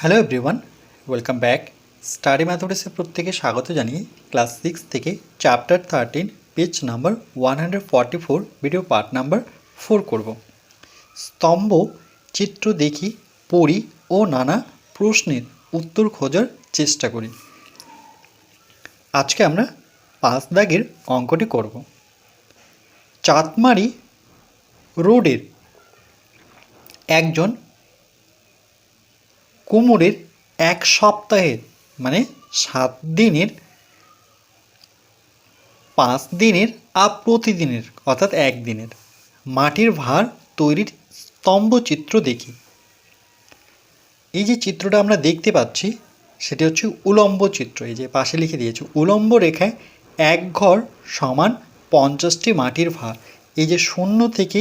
Hello everyone welcome back study ম্যাথমেটিক্সে প্রত্যেকে স্বাগত জানিয়ে ক্লাস সিক্স থেকে chapter thirteen page number one hundred forty four video part number four করব। স্তম্ভ, চিত্র দেখি, পড়ি ও নানা প্রশ্নের উত্তর খোঁজার চেষ্টা করি। আজকে আমরা পাঁচ দাগের অঙ্কটি করব। চাঁদমারি রোডের একজন কুমোরের এক সপ্তাহের মানে সাত দিনের, পাঁচ দিনের আর প্রতিদিনের, অর্থাৎ একদিনের মাটির ভার তৈরির স্তম্ভচিত্র দেখি। এই যে চিত্রটা আমরা দেখতে পাচ্ছি, সেটি হচ্ছে উলম্ব চিত্র। এই যে পাশে লিখে দিয়েছে, উলম্ব রেখায় এক ঘর সমান পঞ্চাশটি মাটির ভার। এই যে শূন্য থেকে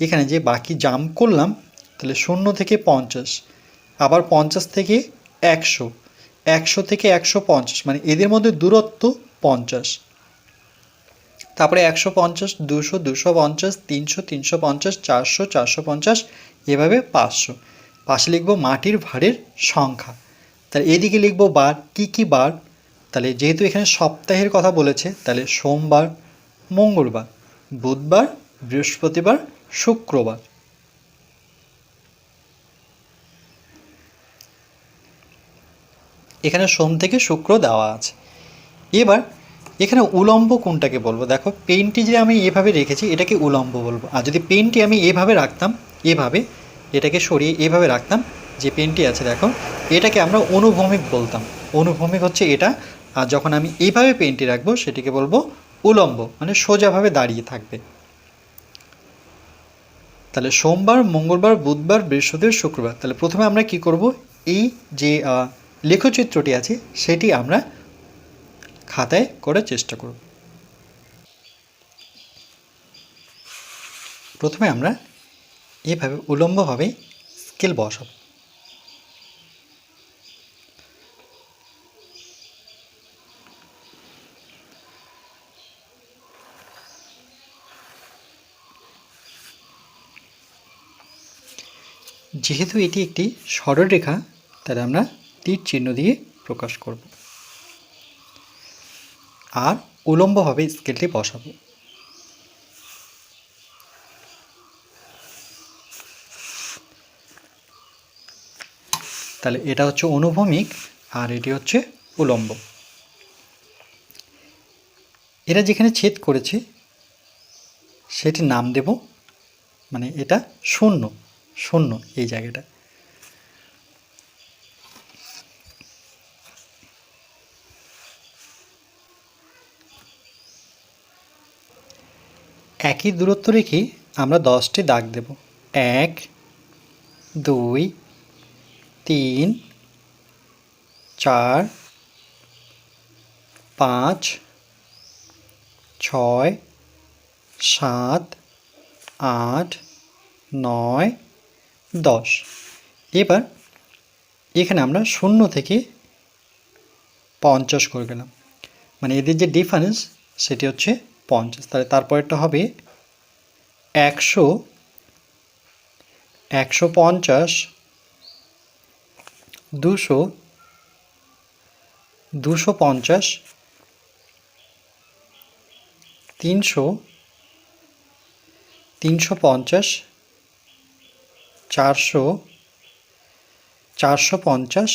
এখানে যে বাকি জাম্প করলাম, তাহলে শূন্য থেকে পঞ্চাশ। আবার পঞ্চাশ থেকে একশো একশো থেকে একশো পঞ্চাশ মানে এদের মধ্যে দূরত্ব পঞ্চাশ। তারপরে একশো পঞ্চাশ, দুশো দুশো পঞ্চাশ, তিনশো তিনশো পঞ্চাশ, চারশো চারশো পঞ্চাশ, এভাবে পাঁচশো। পাশে লিখব মাটির ভারের সংখ্যা। তাহলে এদিকে লিখব বার, কি কি বার? তাহলে যেহেতু এখানে সপ্তাহের কথা বলেছে, তাহলে সোমবার, মঙ্গলবার, বুধবার, বৃহস্পতিবার, শুক্রবার। এখানে সোম থেকে শুক্র দেওয়া আছে। এবার এখানে উলম্ব কোনটাকে বলব। দেখো পেনটি যে আমি এভাবে রেখেছি, এটাকে উলম্ব বলব। আর যদি পেনটি আমি এভাবে রাখতাম, এভাবে এটাকে সরিয়ে এভাবে রাখতাম, যে পেনটি আছে, দেখো, এটাকে আমরা অনুভূমিক বলতাম। অনুভূমিক হচ্ছে এটা। আর যখন আমি এইভাবে পেনটি রাখব, সেটিকে বলব উলম্ব মানে সোজাভাবে দাঁড়িয়ে থাকবে। তাহলে সোমবার, মঙ্গলবার, বুধবার, বৃহস্পতিবার, শুক্রবার, তাহলে প্রথমে আমরা কি করব? এই যে লেখচিত্রটি আছে, সেটি আমরা খাতায় করার চেষ্টা করব। প্রথমে আমরা এভাবে উলম্বভাবে স্কেল বসাব। যেহেতু এটি একটি সরলরেখা, তাহলে আমরা তীর চিহ্ন দিয়ে প্রকাশ করব। আর উলম্বভাবে স্কেলটি বসাবো। তাহলে এটা হচ্ছে অনুভূমিক আর এটি হচ্ছে উলম্ব। এরা যেখানে ছেদ করেছে সেটি নাম দেব মানে এটা শূন্য শূন্য এই জায়গাটা। একই দূরত্ব রেখে আমরা দশটি দাগ দেব। এক, দুই, তিন, চার, পাঁচ, ছয়, সাত, আট, নয়, দশ। এবার এখানে আমরা শূন্য থেকে পঞ্চাশ করে গেলাম। মানে এদের যে ডিফারেন্স সেটি হচ্ছে পঞ্চাশ। তাহলে তারপরেরটা হবে একশো একশো পঞ্চাশ, দুশো দুশো পঞ্চাশ, তিনশো তিনশো পঞ্চাশ, চারশো চারশো পঞ্চাশ,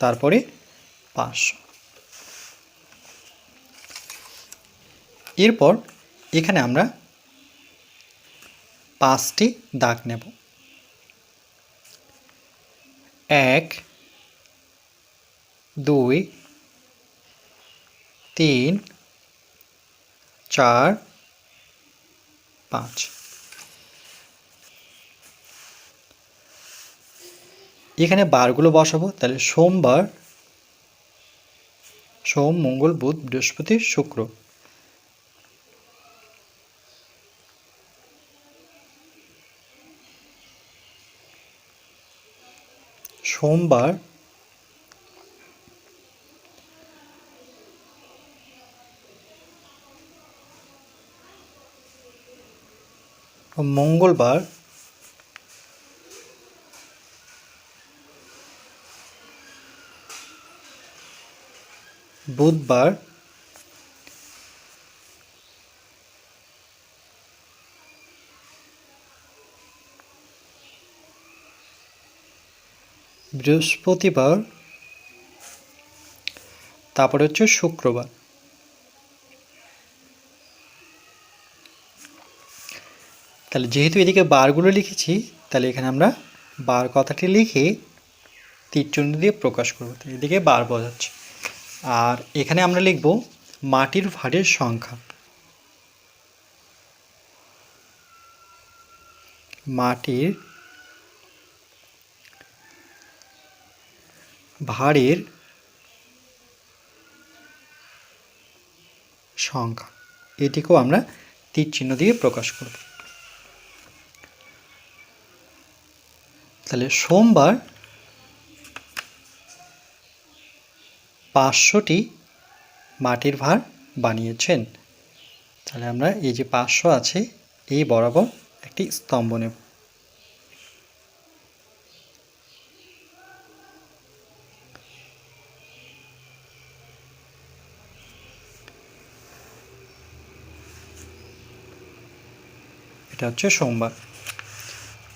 তারপরে পাঁচশো। এরপর এখানে আমরা পাঁচটি দাগ নেব। এক, দুই, তিন, চার, পাঁচ। এখানে বারগুলো বসাবো, তাহলে সোমবার, সোম, মঙ্গল, বুধ, বৃহস্পতি, শুক্র। সোমবার মঙ্গলবার বুধবার বৃহস্পতিবার, তারপরে হচ্ছে শুক্রবার। তাহলে যেহেতু এদিকে বারগুলো লিখেছি, তাহলে এখানে আমরা বার কথাটি লিখে তীরচিহ্ন দিয়ে প্রকাশ করব। এদিকে বার বোঝাচ্ছে আর এখানে আমরা লিখব মাটির ভারের সংখ্যা। মাটির ভারের সংখ্যা। এটিকেও আমরা তীর চিহ্ন দিয়ে প্রকাশ করব। তাহলে সোমবার পাঁচশোটি মাটির ভার বানিয়েছেন। তাহলে আমরা এই যে পাঁচশো আছে, এই বরাবর একটি স্তম্ভ নেব। হচ্ছে সোমবার।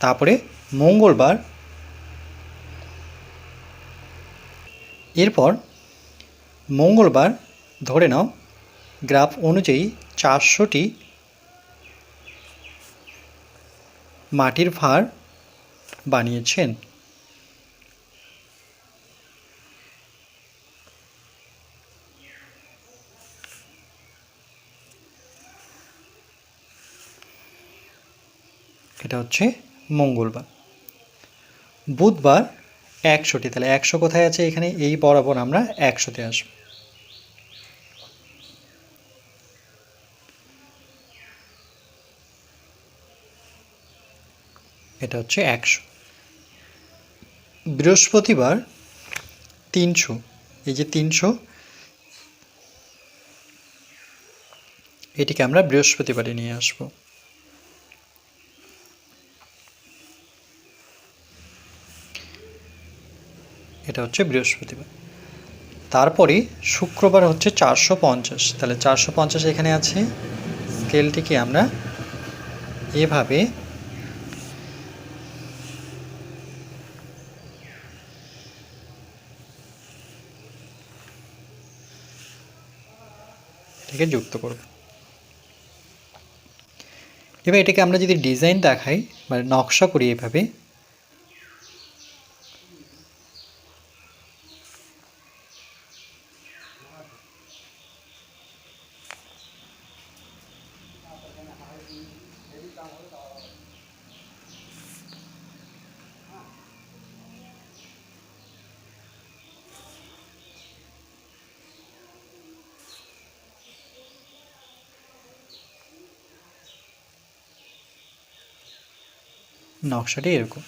তারপরে মঙ্গলবার। এরপর মঙ্গলবার ধরে নাও গ্রাফ অনুযায়ী চারশোটি মাটির ভার বানিয়েছেন। এটা হচ্ছে মঙ্গলবার। বুধবার একশোটি, তাহলে একশো কোথায় আছে? এখানে এই বরাবর আমরা একশোতে আসব। এটা হচ্ছে একশো। বৃহস্পতিবার তিনশো। এই যে তিনশো, এটিকে আমরা বৃহস্পতিবারে নিয়ে আসব। এটা হচ্ছে বৃহস্পতিবার। তারপরে শুক্রবার হচ্ছে চারশো পঞ্চাশ। তাহলে চারশো পঞ্চাশ এখানে আছে। স্কেলটিকে আমরা এভাবে এটাকে যুক্ত করব। এবার এটাকে আমরা যদি ডিজাইন দেখাই মানে নকশা করি এভাবে নকশাটি এরকম।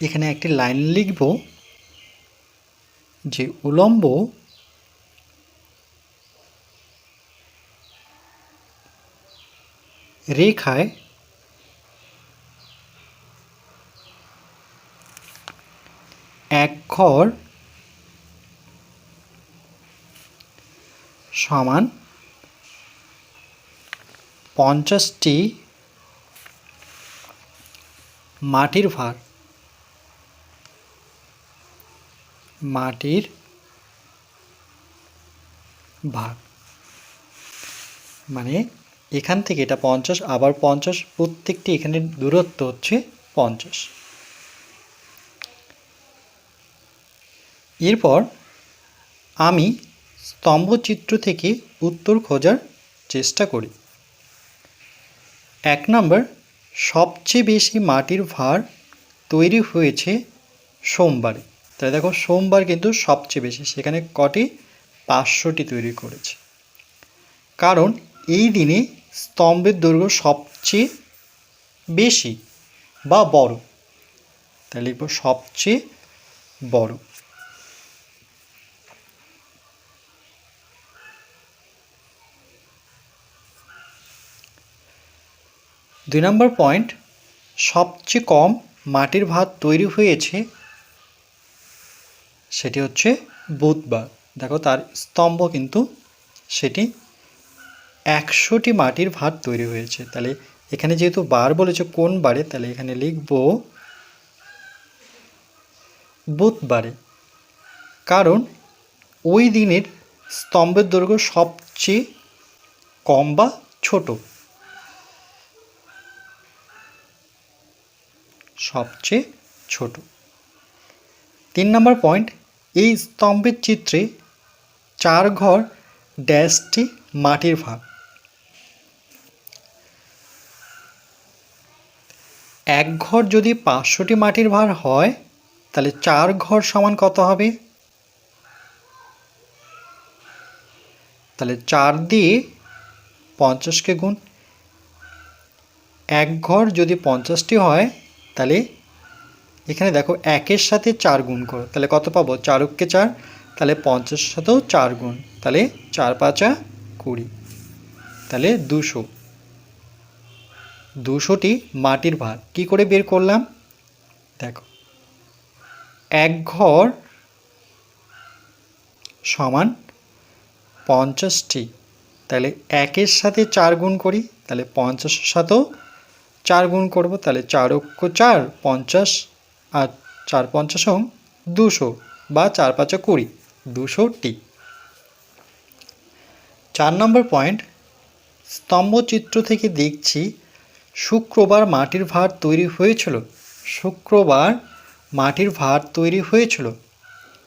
এখানে একটি লাইন লিখব যে উলম্ব রেখায় এক ঘর সমান পঞ্চাশটি মাটির ভার মাটির ভার মানে এখান থেকে এটা পঞ্চাশ, আবার পঞ্চাশ, প্রত্যেকটি এখানে দূরত্ব হচ্ছে পঞ্চাশ। এরপর আমি স্তম্ভচিত্র থেকে উত্তর খোঁজার চেষ্টা করি। এক নম্বর, সবচেয়ে বেশি মাটির ভার তৈরি হয়েছে সোমবারে। তাহলে দেখো সোমবার কিন্তু সবচেয়ে বেশি, সেখানে কটি? পাঁচশোটি তৈরি করেছে। কারণ এই দিনে স্তম্ভের দৈর্ঘ্য সবচেয়ে বেশি বা বড়। তাহলে লিখব সবচেয়ে বড়। দুই নম্বর পয়েন্ট, সবচেয়ে কম মাটির ভাত তৈরি হয়েছে সেটি হচ্ছে বুধবার। দেখো তার স্তম্ভ কিন্তু সেটি একশোটি মাটির ভাত তৈরি হয়েছে। তাহলে এখানে যেহেতু বার বলেছে কোন বারে, তাহলে এখানে লিখব বুধবারে। কারণ ওই দিনের স্তম্ভের দৈর্ঘ্য সবচেয়ে কম বা ছোট। সবচেয়ে ছোট। তিন নম্বর পয়েন্ট এই স্তম্ভের চিত্রে চার ঘর ড্যাশটি মাটির ভাগ। এক ঘর যদি পাঁচশোটি মাটির ভার হয়, তাহলে চার ঘর সমান কত হবে? তাহলে চার দিয়ে পঞ্চাশকে গুণ। এক ঘর যদি পঞ্চাশটি হয়, তাহলে এখানে দেখো একের সাথে চার গুণ করো। তাহলে কত পাবো? চারককে চার। তাহলে পঞ্চাশ সাথেও চার গুণ। তাহলে চার পাঁচা কুড়ি। তাহলে দুশো। দুশোটি মাটির ভার কি করে বের করলাম? দেখো। এক ঘর সমান পঞ্চাশটি। তাহলে একের সাথে চার গুণ করি। তাহলে পঞ্চাশের সাথেও চার গুণ করব। তাহলে চার অক্ষ চার, পঞ্চাশ আর চার পঞ্চাশ দুশো বা চার পাঁচা কুড়ি দুশোটি চার নম্বর পয়েন্ট, স্তম্ভচিত্র থেকে দেখছি শুক্রবার মাটির ভার তৈরি হয়েছিল। শুক্রবার মাটির ভার তৈরি হয়েছিল।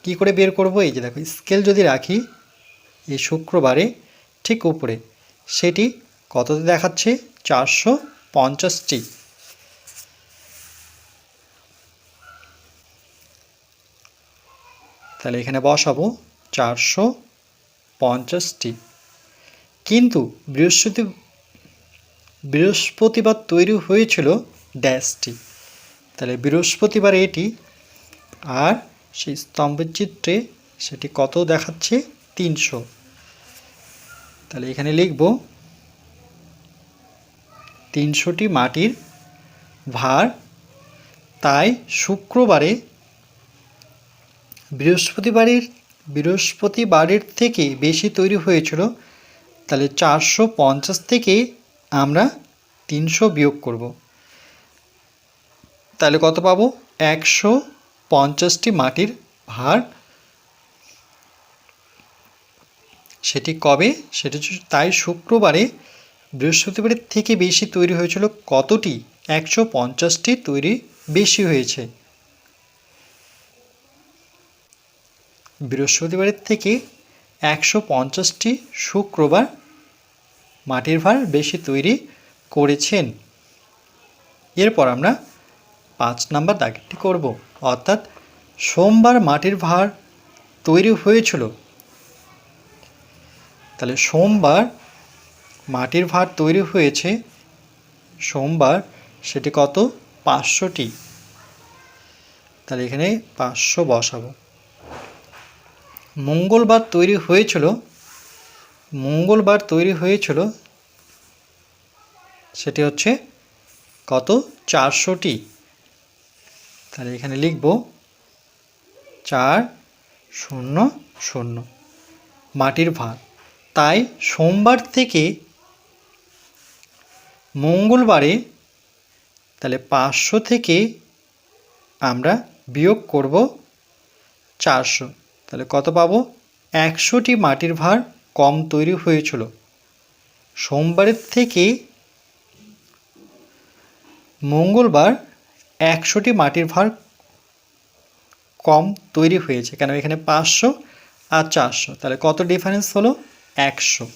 কি করে বের করব? এই যে দেখো, স্কেল যদি রাখি, এই শুক্রবারে ঠিক উপরে, সেটি কততে দেখাচ্ছে? চারশো পঞ্চাশটি তাহলে এখানে বসাবো চারশো পঞ্চাশটি। কিন্তু বৃহস্পতি, বৃহস্পতিবার তৈরি হয়েছিল ড্যাশটি। তাহলে বৃহস্পতিবার এটি, আর সেই স্তম্ভের চিত্রে সেটি কত দেখাচ্ছে? তিনশো। তাহলে এখানে লিখব, তিনশোটি মাটির ভার, তাই শুক্রবারে বৃহস্পতিবারের বৃহস্পতিবারের থেকে বেশি তৈরি হয়েছিল। তাহলে চারশো পঞ্চাশ থেকে আমরা তিনশো বিয়োগ করব। তাহলে কত পাবো? একশো পঞ্চাশটি মাটির ভার। সেটি কবে? সেটি তাই শুক্রবারে, বৃহস্পতিবারের থেকে বেশি তৈরি হয়েছিল কতটি? একশো পঞ্চাশটি তৈরি বেশি হয়েছে। বৃহস্পতিবারের থেকে একশো পঞ্চাশটি শুক্রবার মাটির ভার বেশি তৈরি করেছেন। এরপর আমরা পাঁচ নাম্বার দাগটি করব। অর্থাৎ সোমবার মাটির ভার তৈরি হয়েছিল। তাহলে সোমবার মাটির ভার তৈরি হয়েছে। সোমবার সেটি কত? পাঁচশোটি। তাহলে এখানে পাঁচশো বসাবো। মঙ্গলবার তৈরি হয়েছিল, মঙ্গলবার তৈরি হয়েছিল সেটি হচ্ছে কত? চারশোটি। তাহলে এখানে লিখব চার শূন্য শূন্য। মাটির ভার। তাই সোমবার থেকে মঙ্গলবারে তাহলে পাঁচশো থেকে আমরা বিয়োগ করব চারশো। তাহলে কত পাবো? একশোটি মাটির ভার কম তৈরি হয়েছিল। সোমবারের থেকে মঙ্গলবার একশোটি মাটির ভার কম তৈরি হয়েছে। কেন? এখানে পাঁচশো আর চারশো। তাহলে কত ডিফারেন্স হলো? একশো।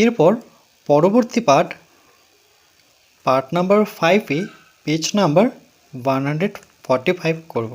এরপর পরবর্তী পার্ট পার্ট নাম্বার ফাইভে page number one hundred forty five করব।